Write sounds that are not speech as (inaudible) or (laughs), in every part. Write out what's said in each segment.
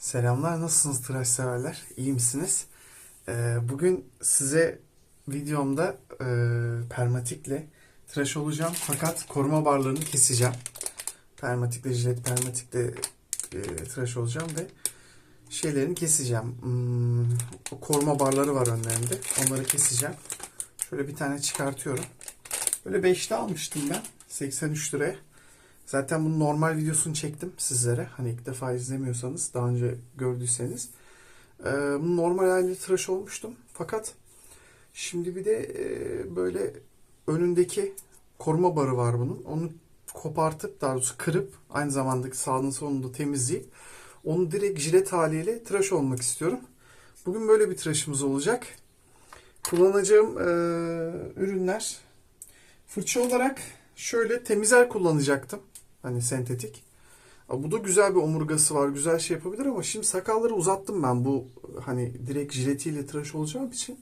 Selamlar, nasılsınız tıraş severler? İyi misiniz? Ee, bugün size videomda e, permatikle tıraş olacağım fakat koruma barlarını keseceğim. Permatikle, jilet permatikle e, tıraş olacağım ve şeylerini keseceğim. Hmm, koruma barları var önlerinde. Onları keseceğim. Şöyle bir tane çıkartıyorum. Böyle 5'te almıştım ben. 83 liraya. Zaten bunun normal videosunu çektim sizlere. Hani ilk defa izlemiyorsanız, daha önce gördüyseniz. Ee, bunun normal haliyle tıraş olmuştum. Fakat şimdi bir de e, böyle önündeki koruma barı var bunun. Onu kopartıp, daha doğrusu kırıp, aynı zamanda sağını solunu da temizleyip onu direkt jilet haliyle tıraş olmak istiyorum. Bugün böyle bir tıraşımız olacak. Kullanacağım e, ürünler fırça olarak şöyle temizer kullanacaktım. Hani sentetik. Bu da güzel bir omurgası var. Güzel şey yapabilir ama şimdi sakalları uzattım ben bu hani direkt jiletiyle tıraş olacağım için.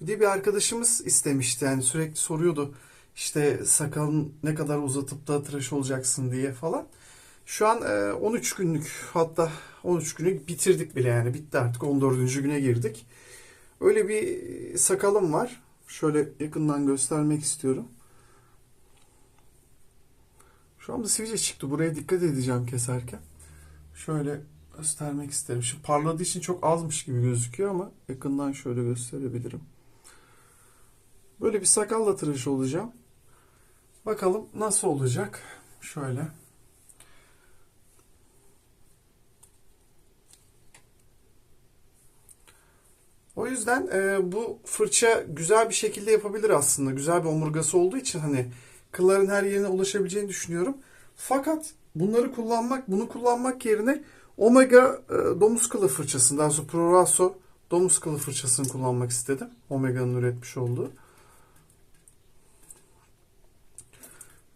Bir de bir arkadaşımız istemişti yani sürekli soruyordu işte sakalın ne kadar uzatıp da tıraş olacaksın diye falan. Şu an e, 13 günlük hatta 13 günü bitirdik bile yani bitti artık 14. güne girdik. Öyle bir sakalım var. Şöyle yakından göstermek istiyorum. Şu anda sivilce çıktı. Buraya dikkat edeceğim keserken. Şöyle göstermek isterim. Şu parladığı için çok azmış gibi gözüküyor ama yakından şöyle gösterebilirim. Böyle bir sakalla tıraş olacağım. Bakalım nasıl olacak. Şöyle. O yüzden e, bu fırça güzel bir şekilde yapabilir aslında. Güzel bir omurgası olduğu için hani kılların her yerine ulaşabileceğini düşünüyorum. Fakat bunları kullanmak, bunu kullanmak yerine Omega e, domuz kılı fırçasını, daha sonra Proraso domuz kılı fırçasını kullanmak istedim. Omega'nın üretmiş olduğu.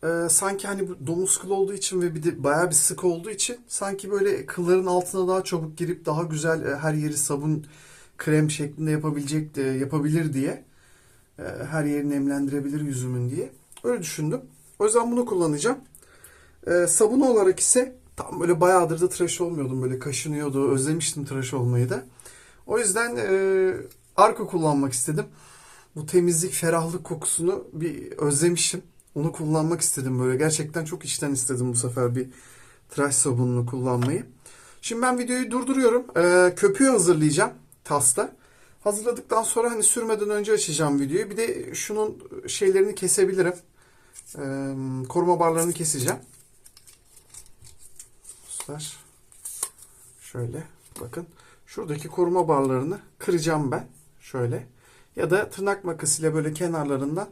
E, sanki hani bu domuz kılı olduğu için ve bir de bayağı bir sık olduğu için sanki böyle kılların altına daha çabuk girip daha güzel e, her yeri sabun krem şeklinde yapabilecek e, yapabilir diye e, her yeri nemlendirebilir yüzümün diye. Öyle düşündüm. O yüzden bunu kullanacağım. Ee, sabun olarak ise tam böyle bayağıdır da tıraş olmuyordum. Böyle kaşınıyordu. Özlemiştim tıraş olmayı da. O yüzden e, Arko kullanmak istedim. Bu temizlik, ferahlık kokusunu bir özlemişim. Onu kullanmak istedim böyle. Gerçekten çok içten istedim bu sefer bir tıraş sabununu kullanmayı. Şimdi ben videoyu durduruyorum. Ee, köpüğü hazırlayacağım tasta. Hazırladıktan sonra hani sürmeden önce açacağım videoyu. Bir de şunun şeylerini kesebilirim. Ee, koruma barlarını keseceğim. Dostlar. Şöyle bakın. Şuradaki koruma barlarını kıracağım ben. Şöyle. Ya da tırnak makasıyla böyle kenarlarından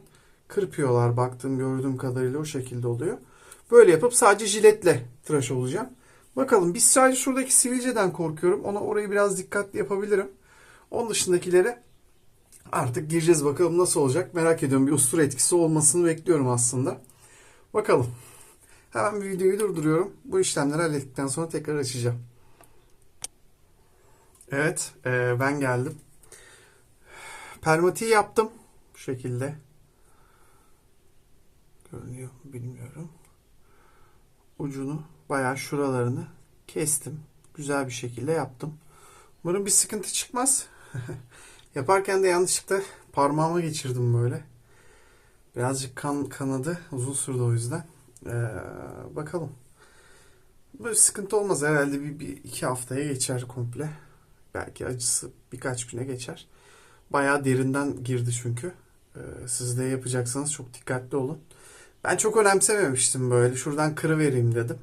kırpıyorlar. Baktığım gördüğüm kadarıyla o şekilde oluyor. Böyle yapıp sadece jiletle tıraş olacağım. Bakalım biz sadece şuradaki sivilceden korkuyorum. Ona orayı biraz dikkatli yapabilirim. Onun dışındakilere artık gireceğiz bakalım nasıl olacak. Merak ediyorum bir ustura etkisi olmasını bekliyorum aslında. Bakalım. Hemen videoyu durduruyorum. Bu işlemleri hallettikten sonra tekrar açacağım. Evet, e, ben geldim. Permatiği yaptım. Bu şekilde. Görünüyor bilmiyorum. Ucunu, bayağı şuralarını kestim. Güzel bir şekilde yaptım. Umarım bir sıkıntı çıkmaz. (laughs) Yaparken de yanlışlıkla parmağıma geçirdim böyle. Birazcık kan kanadı. Uzun sürdü o yüzden. Ee, bakalım. Böyle sıkıntı olmaz herhalde bir, bir iki haftaya geçer komple. Belki acısı birkaç güne geçer. Bayağı derinden girdi çünkü. Ee, siz de yapacaksanız çok dikkatli olun. Ben çok önemsememiştim böyle. Şuradan kırıvereyim dedim.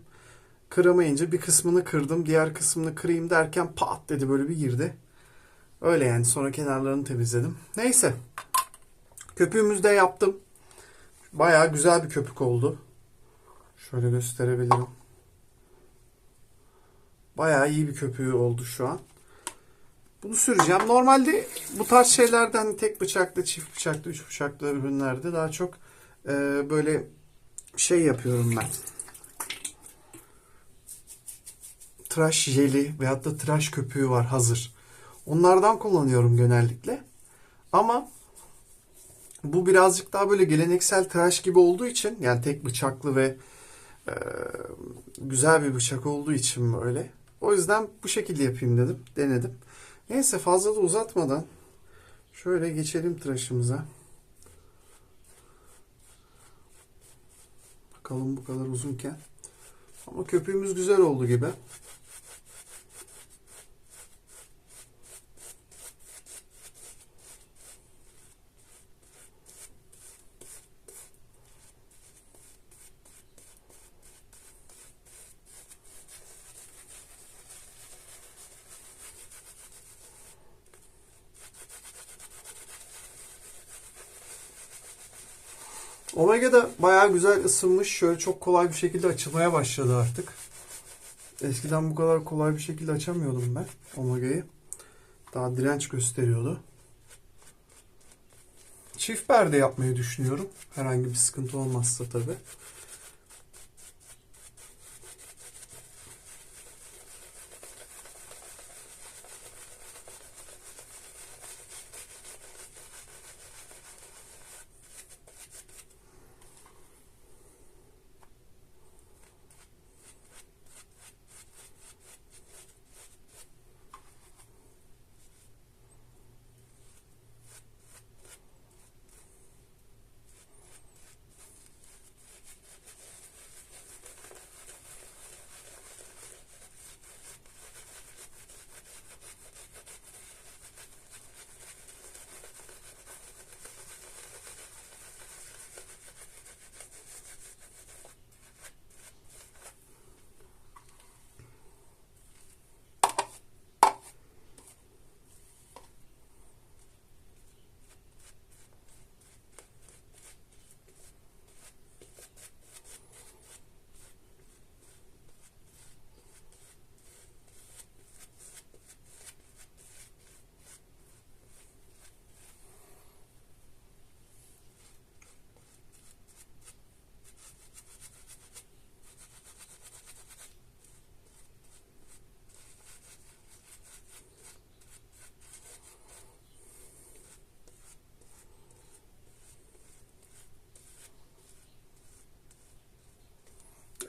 Kıramayınca bir kısmını kırdım. Diğer kısmını kırayım derken pat dedi böyle bir girdi. Öyle yani. Sonra kenarlarını temizledim. Neyse. Köpüğümüzü de yaptım. Bayağı güzel bir köpük oldu. Şöyle gösterebilirim. Bayağı iyi bir köpüğü oldu şu an. Bunu süreceğim. Normalde bu tarz şeylerden tek bıçaklı, çift bıçaklı, üç bıçaklı ürünlerde daha çok e, böyle şey yapıyorum ben. Tıraş jeli veyahut da tıraş köpüğü var hazır. Onlardan kullanıyorum genellikle. Ama bu birazcık daha böyle geleneksel tıraş gibi olduğu için yani tek bıçaklı ve e, güzel bir bıçak olduğu için böyle O yüzden bu şekilde yapayım dedim. Denedim. Neyse fazla da uzatmadan şöyle geçelim tıraşımıza. Bakalım bu kadar uzunken. Ama köpüğümüz güzel oldu gibi. Omega da bayağı güzel ısınmış. Şöyle çok kolay bir şekilde açılmaya başladı artık. Eskiden bu kadar kolay bir şekilde açamıyordum ben Omega'yı. Daha direnç gösteriyordu. Çift perde yapmayı düşünüyorum. Herhangi bir sıkıntı olmazsa tabi.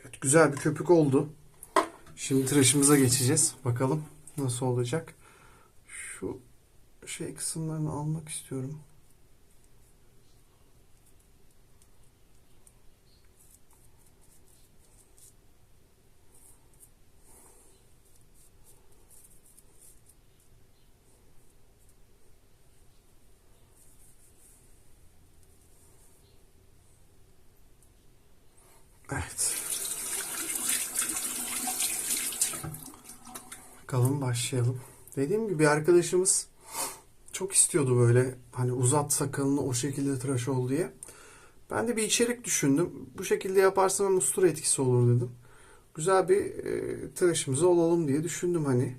Evet, güzel bir köpük oldu. Şimdi tıraşımıza geçeceğiz. Bakalım nasıl olacak. Şu şey kısımlarını almak istiyorum. Evet. Bakalım başlayalım. Dediğim gibi bir arkadaşımız çok istiyordu böyle hani uzat sakalını o şekilde tıraş ol diye. Ben de bir içerik düşündüm. Bu şekilde yaparsam hem ustura etkisi olur dedim. Güzel bir e, tıraşımızı olalım diye düşündüm hani.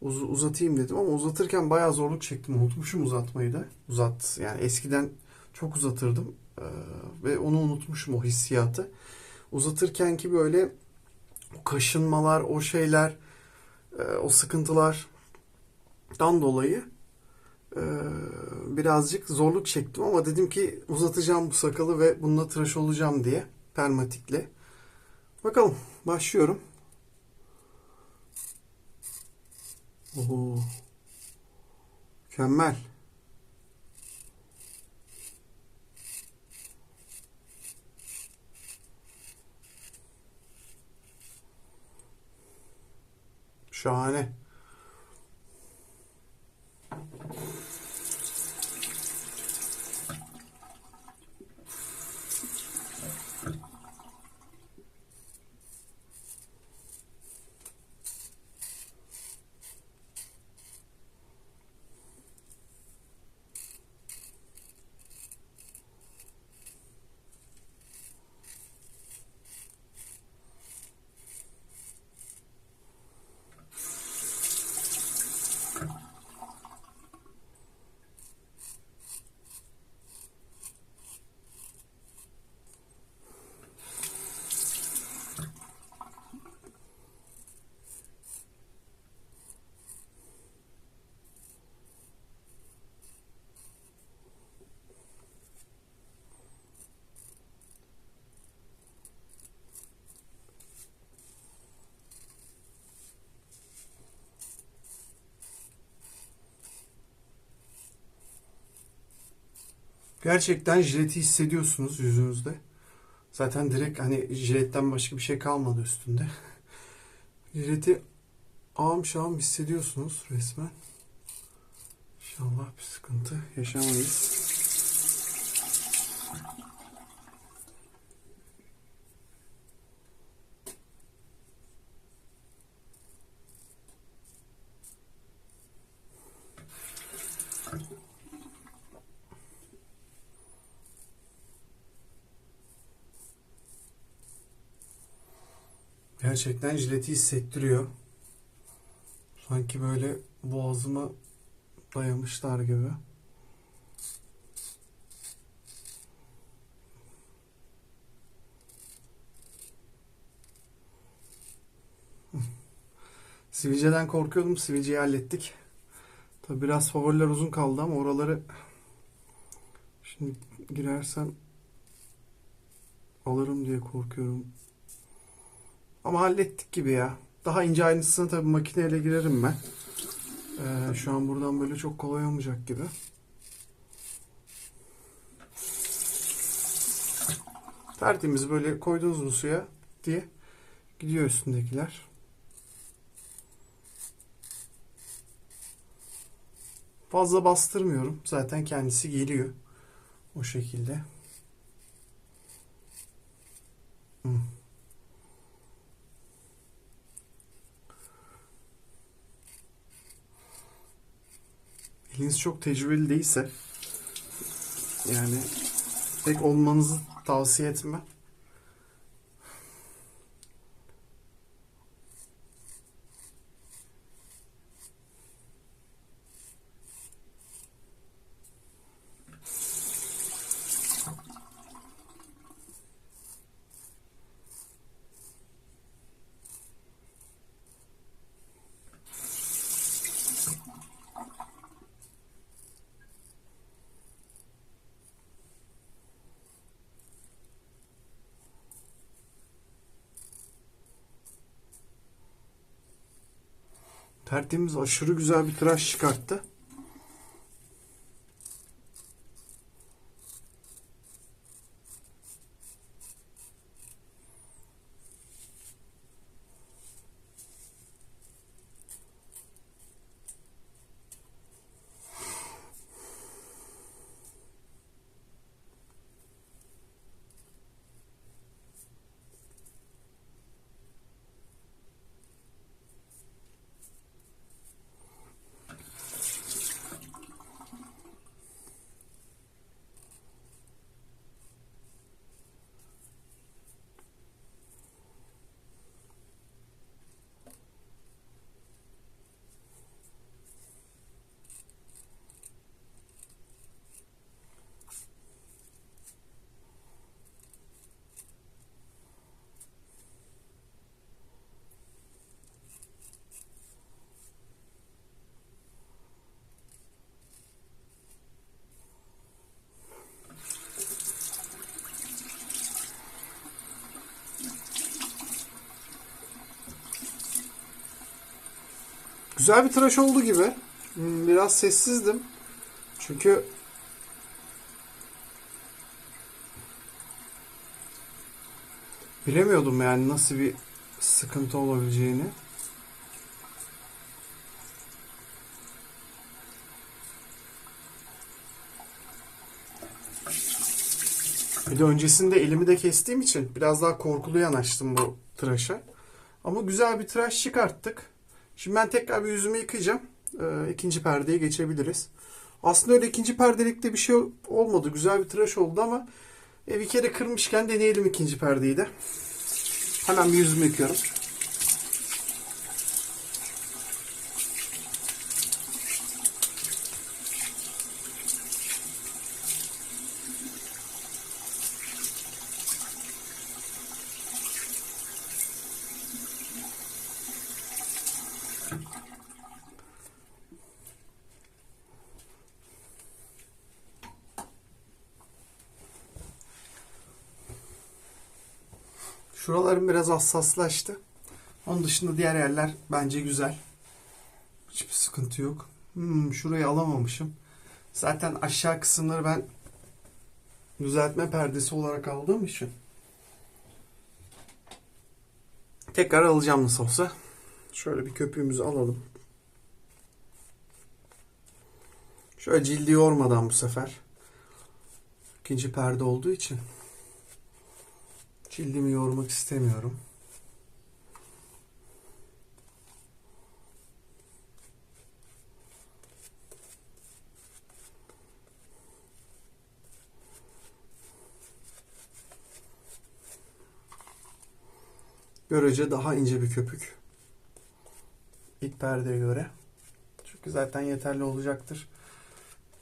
Uz- uzatayım dedim ama uzatırken bayağı zorluk çektim. Unutmuşum uzatmayı da. Uzat yani eskiden çok uzatırdım e, ve onu unutmuşum o hissiyatı. Uzatırken ki böyle o kaşınmalar, o şeyler, e, o sıkıntılardan dolayı e, birazcık zorluk çektim ama dedim ki uzatacağım bu sakalı ve bununla tıraş olacağım diye permatikle. Bakalım başlıyorum. Oo. Mükemmel. Şahane. Gerçekten jileti hissediyorsunuz yüzünüzde. Zaten direkt hani jiletten başka bir şey kalmadı üstünde. (laughs) Jileti ağım şağım hissediyorsunuz resmen. İnşallah bir sıkıntı yaşamayız. Gerçekten jileti hissettiriyor. Sanki böyle boğazıma dayamışlar gibi. (laughs) Sivilceden korkuyordum. Sivilceyi hallettik. Tabi biraz favoriler uzun kaldı ama oraları şimdi girersem alırım diye korkuyorum. Ama hallettik gibi ya. Daha ince aynısını tabii makineyle girerim ben. Ee, şu an buradan böyle çok kolay olmayacak gibi. Tertemiz böyle koydunuz mu suya diye gidiyor üstündekiler. Fazla bastırmıyorum. Zaten kendisi geliyor. O şekilde. Eliniz çok tecrübeli değilse yani pek olmanızı tavsiye etmem. Tertemiz aşırı güzel bir tıraş çıkarttı. Güzel bir tıraş oldu gibi. Hmm, Biraz sessizdim. Çünkü bilemiyordum yani nasıl bir sıkıntı olabileceğini. Bir de öncesinde elimi de kestiğim için biraz daha korkulu yanaştım bu tıraşa. Ama güzel bir tıraş çıkarttık. Şimdi ben tekrar bir yüzümü yıkayacağım. Ee, ikinci perdeye geçebiliriz. Aslında öyle ikinci perdelikte bir şey olmadı. Güzel bir tıraş oldu ama e, bir kere kırmışken deneyelim ikinci perdeyi de. Hemen bir yüzümü yıkıyorum. Şuralarım biraz hassaslaştı. Onun dışında diğer yerler bence güzel. Hiçbir sıkıntı yok. Hmm, şurayı alamamışım. Zaten aşağı kısımları ben düzeltme perdesi olarak aldığım için tekrar alacağım nasıl olsa. Şöyle bir köpüğümüzü alalım. Şöyle cildi yormadan bu sefer. İkinci perde olduğu için cildimi yormak istemiyorum. Görece daha ince bir köpük. İlk perdeye göre. Çünkü zaten yeterli olacaktır.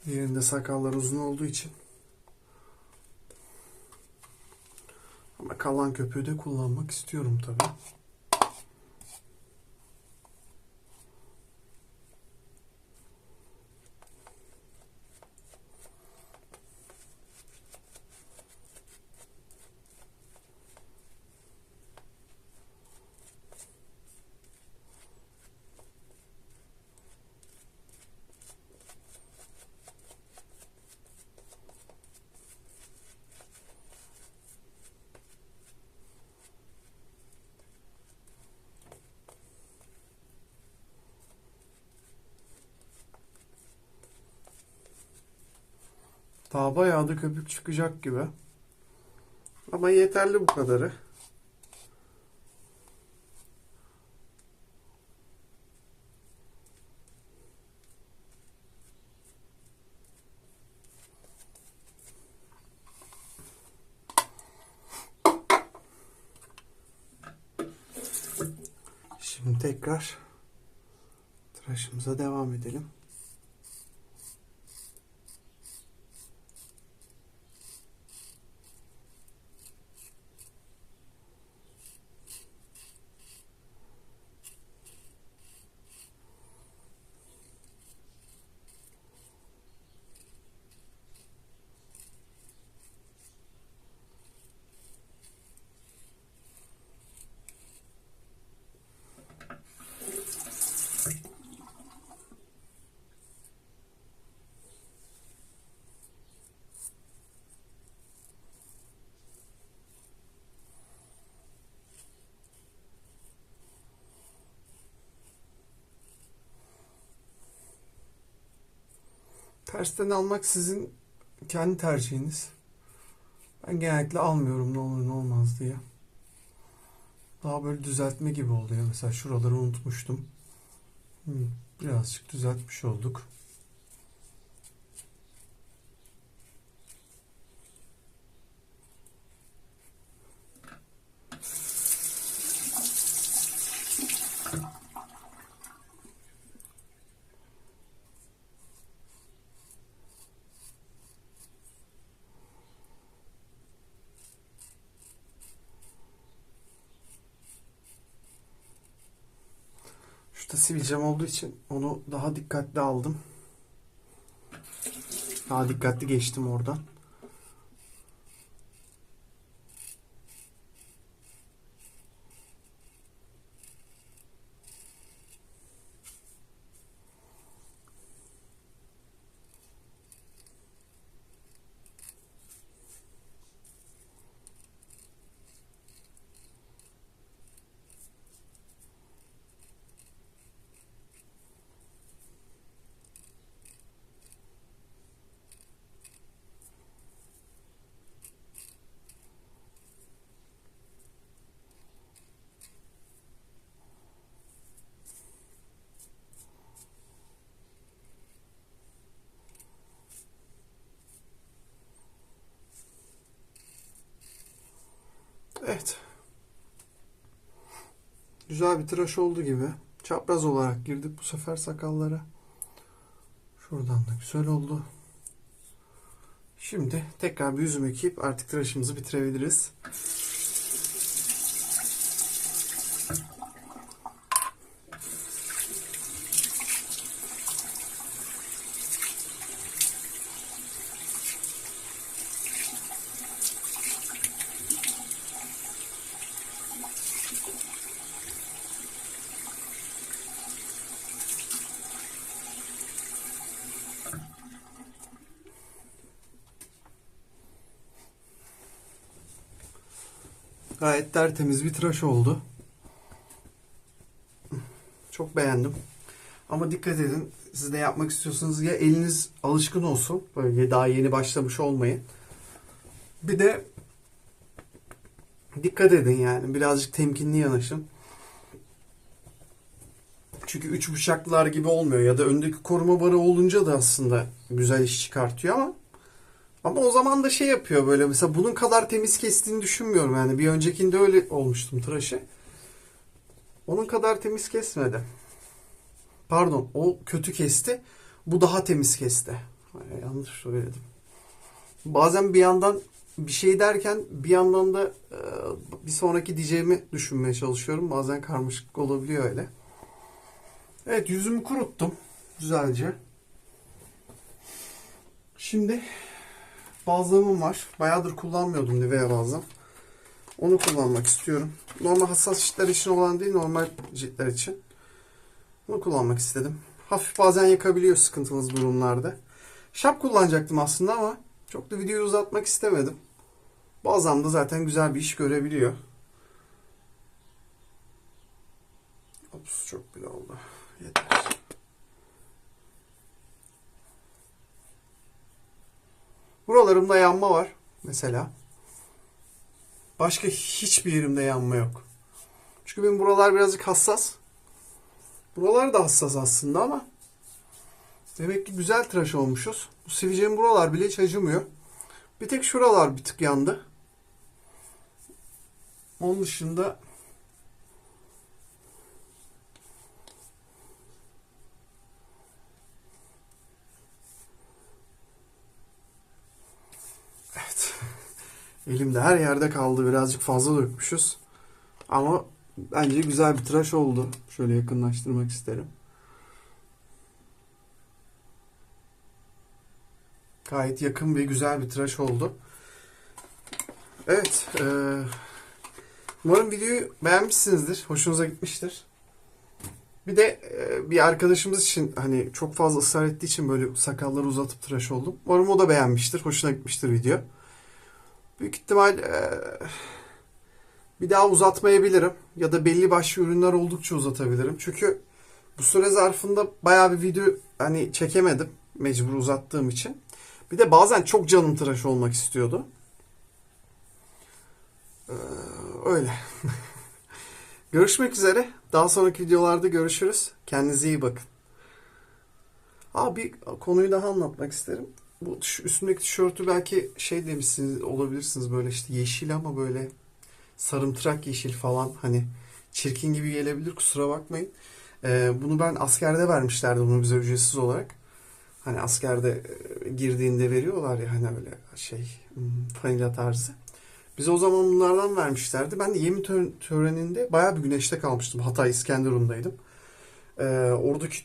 Diğerinde sakallar uzun olduğu için. Ama kalan köpüğü de kullanmak istiyorum tabii. Daha bayağı da köpük çıkacak gibi. Ama yeterli bu kadarı. Şimdi tekrar tıraşımıza devam edelim. Tersten almak sizin kendi tercihiniz. Ben genellikle almıyorum ne olur ne olmaz diye. Daha böyle düzeltme gibi oluyor. Mesela şuraları unutmuştum. Birazcık düzeltmiş olduk. Sivilcem olduğu için onu daha dikkatli aldım. Daha dikkatli geçtim oradan. Evet. Güzel bir tıraş oldu gibi. Çapraz olarak girdik bu sefer sakallara. Şuradan da güzel oldu. Şimdi tekrar bir yüzümü yıkayıp artık tıraşımızı bitirebiliriz. Gayet tertemiz bir tıraş oldu. Çok beğendim. Ama dikkat edin. Siz de yapmak istiyorsanız ya eliniz alışkın olsun. Böyle daha yeni başlamış olmayın. Bir de dikkat edin yani. Birazcık temkinli yanaşın. Çünkü üç bıçaklılar gibi olmuyor. Ya da öndeki koruma barı olunca da aslında güzel iş çıkartıyor ama ama o zaman da şey yapıyor böyle mesela bunun kadar temiz kestiğini düşünmüyorum yani. Bir öncekinde öyle olmuştum tıraşı. Onun kadar temiz kesmedi. Pardon o kötü kesti. Bu daha temiz kesti. Ay, yanlış söyledim. Bazen bir yandan bir şey derken bir yandan da e, bir sonraki diyeceğimi düşünmeye çalışıyorum. Bazen karmaşık olabiliyor öyle. Evet yüzümü kuruttum güzelce. Şimdi bazlamım var. Bayağıdır kullanmıyordum Nivea bazlam. Onu kullanmak istiyorum. Normal hassas ciltler için olan değil, normal ciltler için. Bunu kullanmak istedim. Hafif bazen yakabiliyor sıkıntılı durumlarda. Şap kullanacaktım aslında ama çok da videoyu uzatmak istemedim. Bazlam da zaten güzel bir iş görebiliyor. Ops çok bile oldu. Yeter. Buralarımda yanma var mesela. Başka hiçbir yerimde yanma yok. Çünkü benim buralar birazcık hassas. Buralar da hassas aslında ama demek ki güzel tıraş olmuşuz. Bu sivilcenin buralar bile hiç acımıyor. Bir tek şuralar bir tık yandı. Onun dışında Evet. Elimde her yerde kaldı. Birazcık fazla dökmüşüz. Ama bence güzel bir tıraş oldu. Şöyle yakınlaştırmak isterim. Gayet yakın ve güzel bir tıraş oldu. Evet. e, umarım videoyu beğenmişsinizdir. Hoşunuza gitmiştir. Bir de e, bir arkadaşımız için hani çok fazla ısrar ettiği için böyle sakalları uzatıp tıraş oldum. Umarım o da beğenmiştir. Hoşuna gitmiştir video. Büyük ihtimal e, bir daha uzatmayabilirim. Ya da belli başlı ürünler oldukça uzatabilirim. Çünkü bu süre zarfında bayağı bir video hani çekemedim. Mecbur uzattığım için. Bir de bazen çok canım tıraş olmak istiyordu. Ee, öyle. (laughs) Görüşmek üzere. Daha sonraki videolarda görüşürüz. Kendinize iyi bakın. Aa, bir konuyu daha anlatmak isterim. Bu şu üstümdeki tişörtü belki şey demişsiniz olabilirsiniz böyle işte yeşil ama böyle sarımtırak yeşil falan hani çirkin gibi gelebilir kusura bakmayın. Ee, bunu ben askerde vermişlerdi bunu bize ücretsiz olarak. Hani askerde e, girdiğinde veriyorlar ya hani öyle şey hmm, fanila tarzı. Bize o zaman bunlardan vermişlerdi. Ben de yemin tö- töreninde bayağı bir güneşte kalmıştım. Hatay İskenderun'daydım. Ee, oradaki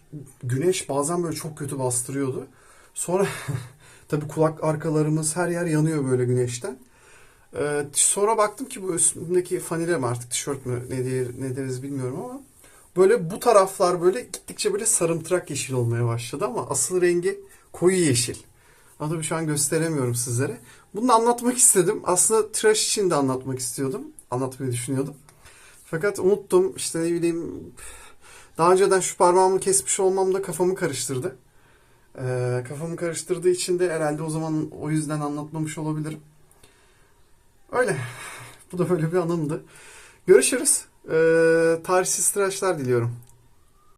güneş bazen böyle çok kötü bastırıyordu. Sonra (laughs) tabii kulak arkalarımız her yer yanıyor böyle güneşten. Ee, sonra baktım ki bu üstündeki fanile mi artık tişört mü ne, diye, ne deriz bilmiyorum ama böyle bu taraflar böyle gittikçe böyle sarımtırak yeşil olmaya başladı ama asıl rengi koyu yeşil. Ama tabii şu an gösteremiyorum sizlere. Bunu anlatmak istedim. Aslında tıraş için de anlatmak istiyordum. Anlatmayı düşünüyordum. Fakat unuttum. İşte ne bileyim daha önceden şu parmağımı kesmiş olmam da kafamı karıştırdı. Ee, kafamı karıştırdığı için de herhalde o zaman o yüzden anlatmamış olabilirim. Öyle. (laughs) Bu da böyle bir anımdı. Görüşürüz. Ee, tarihsiz tıraşlar diliyorum.